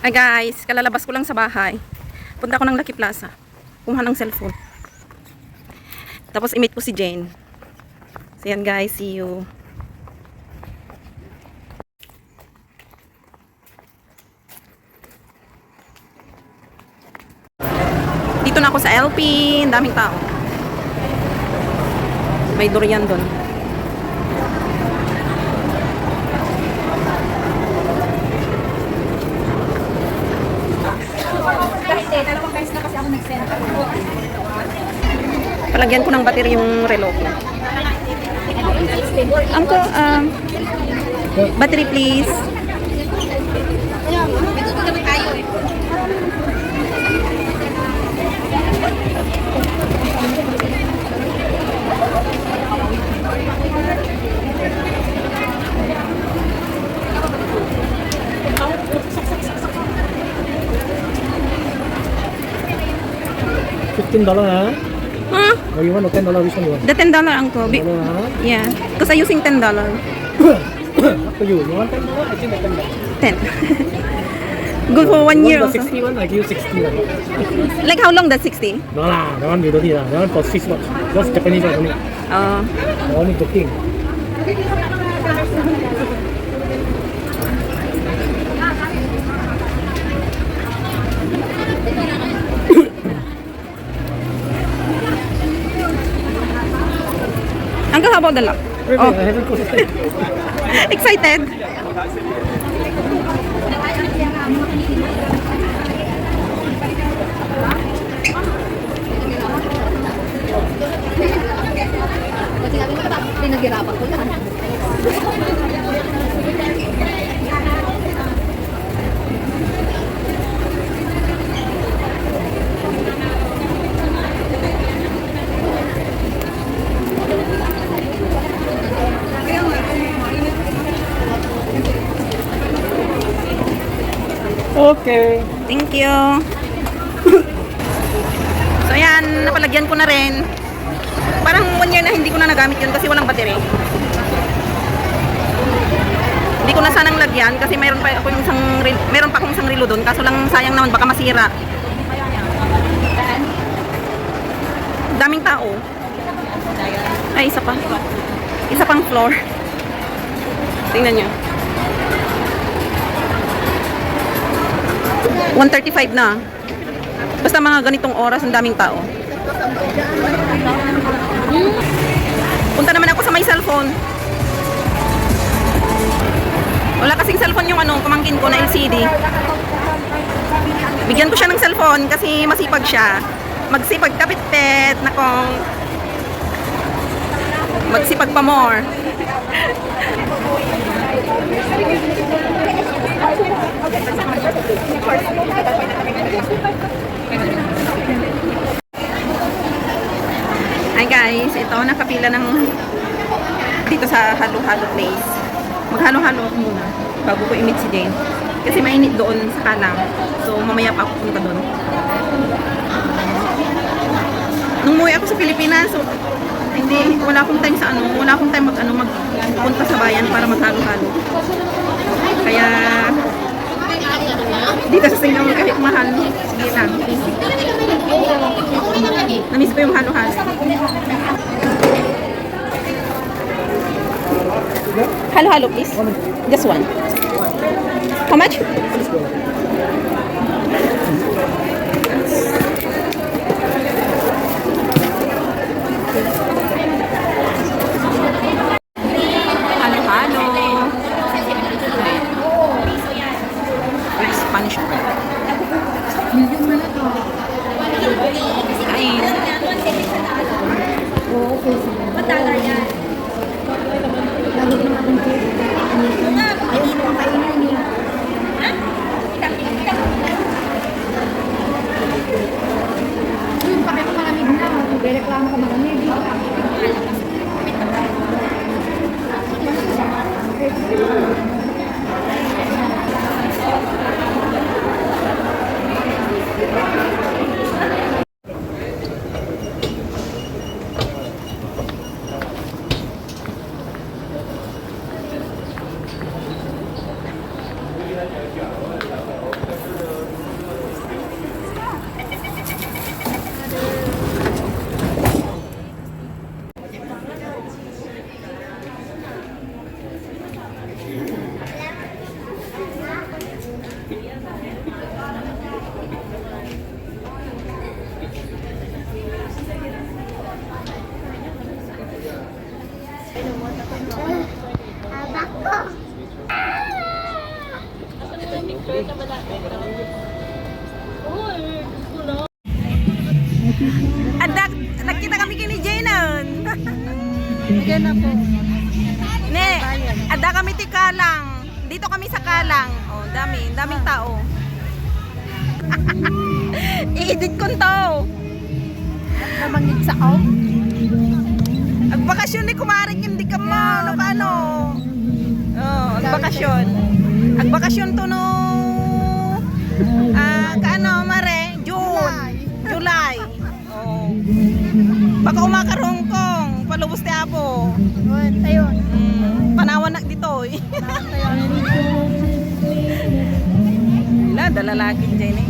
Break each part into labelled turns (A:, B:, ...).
A: Ay guys, kalalabas ko lang sa bahay. Punta ko ng Lucky Plaza. Kumuha ng cellphone. Tapos i-meet ko si Jane. So yan guys, see you. Dito na ako sa LP. Daming tao. May durian doon. Palagyan ko ng battery yung relo ko. Uncle, um, battery please.
B: Fifteen dollar huh?
A: Huh?
B: Or you want a ten dollar? Which one you want?
A: The $10 uncle. Be-
B: Dollar huh?
A: yeah. Because I using $10.
B: Up to you. You want ten dollar? I think the ten dollar.
A: 10. Good for one year
B: want the
A: also.
B: sixty one? I give you sixty one.
A: Like how long that 60?
B: No lah, that one you don't need lah. That one for six watch. Just Japanese one only.
A: Uh,
B: That one need cooking.
A: Lock?
B: Wait, wait,
A: Oh, excited.
C: Pinaghirapan ko yan.
B: Okay.
A: Thank you. So ayan, napalagyan ko na rin. Parang one year na hindi ko na nagamit yun kasi walang battery. Hindi ko na sanang lagyan kasi mayroon pa ako yung isang mayroon pa akong isang relo doon kaso lang sayang naman baka masira. Daming tao. Ay, isa pa. Isa pang floor. Tingnan niyo. 1.35 na. Basta mga ganitong oras, ang daming tao. Punta naman ako sa may cellphone. Wala kasing cellphone yung ano, pamangkin ko na LCD. Bigyan ko siya ng cellphone kasi masipag siya. Magsipag kapit-pet, nakong magsipag pa more. Hi guys, nakapila ng dito sa halo-halo place. Maghalo-halo ako muna bago ko i-meet si Jane. Kasi mainit doon sa kalang. So mamaya pa ako punta doon. Nung umuwi ako sa Pilipinas, so, hindi, wala akong time sa ano, wala akong time mag, ano, magpunta sa bayan para maghalo-halo. Kaya, dito sa Singapore kahit mahal, sige lang. Namiss ko yung halo-halo. Halo-halo please. Just one. How much? Halo-halo. With Spanish bread. Kain.
C: Diyan na po.
A: Ne, ada kami ti Kalang. Dito kami sa Kalang. Oh, dami, daming tao. I-edit ko to.
C: Namangit sa out.
A: Agbakasyon ni kumaring hindi ka mo. Ano ka ano? Oh, agbakasyon. Agbakasyon to no. Ah, kaano mare? June. July. Oh. Baka umakarongkong. Palubos Dalalagin dyan eh.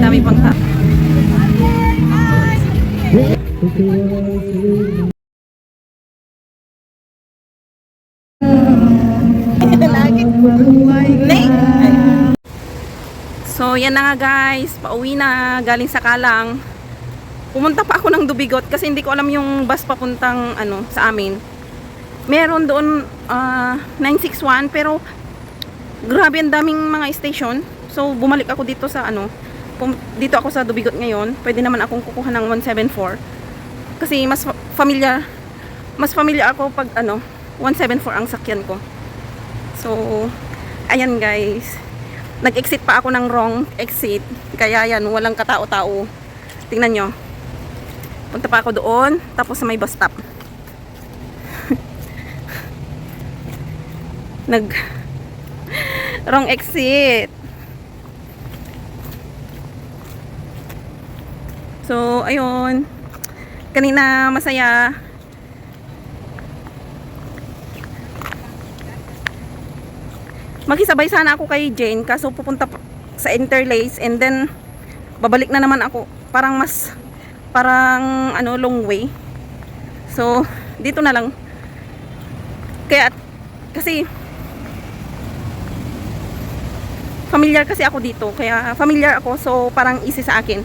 A: Dami pang ta. Nay! So, yan na nga guys. Pauwi na. Galing sa Kalang. Pumunta pa ako ng Dubigot kasi hindi ko alam yung bus papuntang ano, sa amin. Meron doon ah, 961 pero grabe ang daming mga station. So, bumalik ako dito sa ano, dito ako sa Dubigot ngayon. Pwede naman akong kukuha ng 174. Kasi mas fa- familiar mas familiar ako pag ano, 174 ang sakyan ko. So, ayan guys. Nag-exit pa ako ng wrong exit. Kaya yan, walang katao-tao. Tingnan nyo. Punta pa ako doon, tapos sa may bus stop. Nag wrong exit. So, ayun. Kanina masaya. Makisabay sana ako kay Jane kaso pupunta sa Interlace and then babalik na naman ako. Parang mas parang ano long way. So, dito na lang. Kaya kasi familiar kasi ako dito. Kaya familiar ako so parang easy sa akin.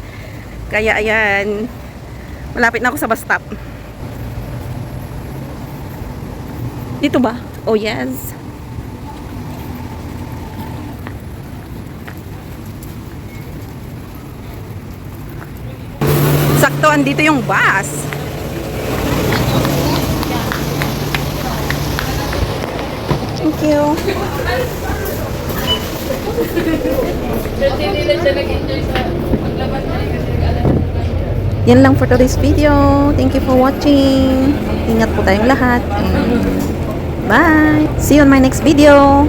A: Kaya ayan. Malapit na ako sa bus stop. Dito ba? Oh yes. Sakto andito yung bus. Thank you. Yan lang for today's video. Thank you for watching. Ingat po tayong lahat. Bye. See you on my next video.